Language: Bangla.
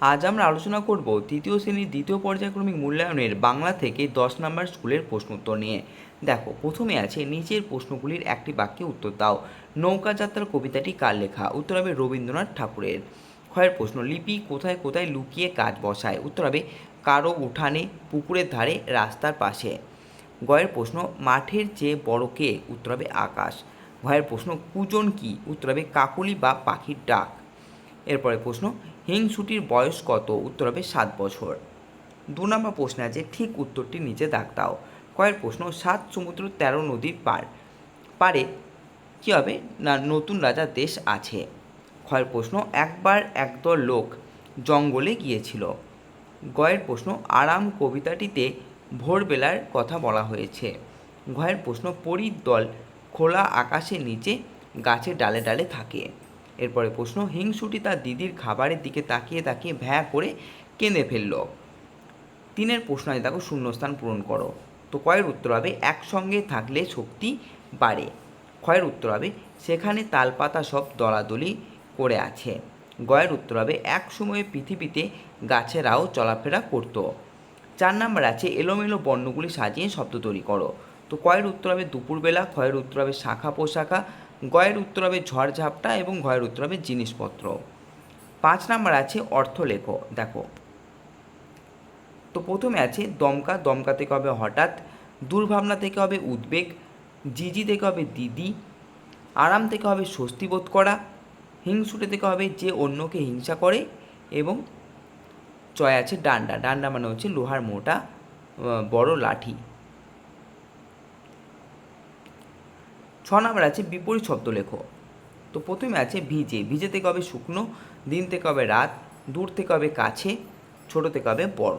আজ আমরা আলোচনা করব তৃতীয় শ্রেণির দ্বিতীয় পর্যায়ক্রমিক মূল্যায়নের বাংলা থেকে দশ নম্বর স্কুলের প্রশ্ন উত্তর নিয়ে। দেখো, প্রথমে আছে নিচের প্রশ্নগুলির একটি বাক্যে উত্তর দাও। নৌকা যাত্রার কবিতাটি কার লেখা? উত্তর হবে রবীন্দ্রনাথ ঠাকুরের। ক্ষয়ের প্রশ্ন, লিপি কোথায় কোথায় লুকিয়ে কাজ বসায়? উত্তর হবে কারও উঠানে, পুকুরের ধারে, রাস্তার পাশে। গয়ের প্রশ্ন, মাঠের চেয়ে বড় কে? উত্তর হবে আকাশ। ভয়ের প্রশ্ন, কুজন কি? উত্তর হবে কাকুলি বা পাখির ডাক। এরপরে প্রশ্ন হিংসুটির বয়স কত? উত্তর হবে সাত বছর। দু নম্বর প্রশ্নে আছে, ঠিক উত্তরটি নিচে দাগ দাও। কয়ের প্রশ্ন, সাত সমুদ্র তেরো নদীর পার। পারে, কী হবে? না, নতুন রাজার দেশ আছে। ক্ষয়ের প্রশ্ন, একবার একদল লোক জঙ্গলে গিয়েছিল। গয়ের প্রশ্ন, আরাম কবিতাটিতে ভোরবেলার কথা বলা হয়েছে। ঘয়ের প্রশ্ন, পরীর দল খোলা আকাশের নিচে গাছের ডালে ডালে থাকে। এরপরে প্রশ্ন, হিংসুটি তার দিদির খাবারের দিকে তাকিয়ে তাকিয়ে ভ্যা করে কেঁদে ফেলল। তিনের প্রশ্ন আছে দেখো, শূন্যস্থান পূরণ করো। তো কয়ের উত্তর হবে, একসঙ্গে থাকলে শক্তি বাড়ে। ক্ষয়ের উত্তর হবে, সেখানে তালপাতা সব দলাদলি করে আছে। গয়ের উত্তর হবে এক সময়ে পৃথিবীতে গাছেরাও চলাফেরা করতো। চার নাম্বার আছে, এলোমেলো বর্ণগুলি সাজিয়ে শব্দ তৈরি করো। তো কয়ের উত্তর হবে, দুপুরবেলা, ক্ষয়ের উত্তর হবে, শাখা পোশাখা গয়ের উত্তর হবে ঝড়ঝাপটা এবং ঘয়ের উত্তর হবে জিনিসপত্র। পাঁচ নাম্বার আছে অর্থ লেখো দেখো। তো প্রথমে আছে দমকা দমকা থেকে হবে হঠাৎ, দুর্ভাবনা থেকে হবে উদ্বেগ, জিজি থেকে হবে দিদি, আরাম থেকে হবে স্বস্তি বোধ করা, হিংসুটে থেকে হবে যে অন্যকে হিংসা করে এবং চয় আছে ডান্ডা। ডান্ডা মানে হচ্ছে লোহার মোটা বড় লাঠি। ছ নম্বর আছে বিপরীত শব্দ লেখো। তো প্রথমে আছে ভিজে। ভিজে থেকে হবে শুকনো, দিন থেকে হবে রাত, দূর থেকে হবে কাছে, ছোট থেকে হবে বড়।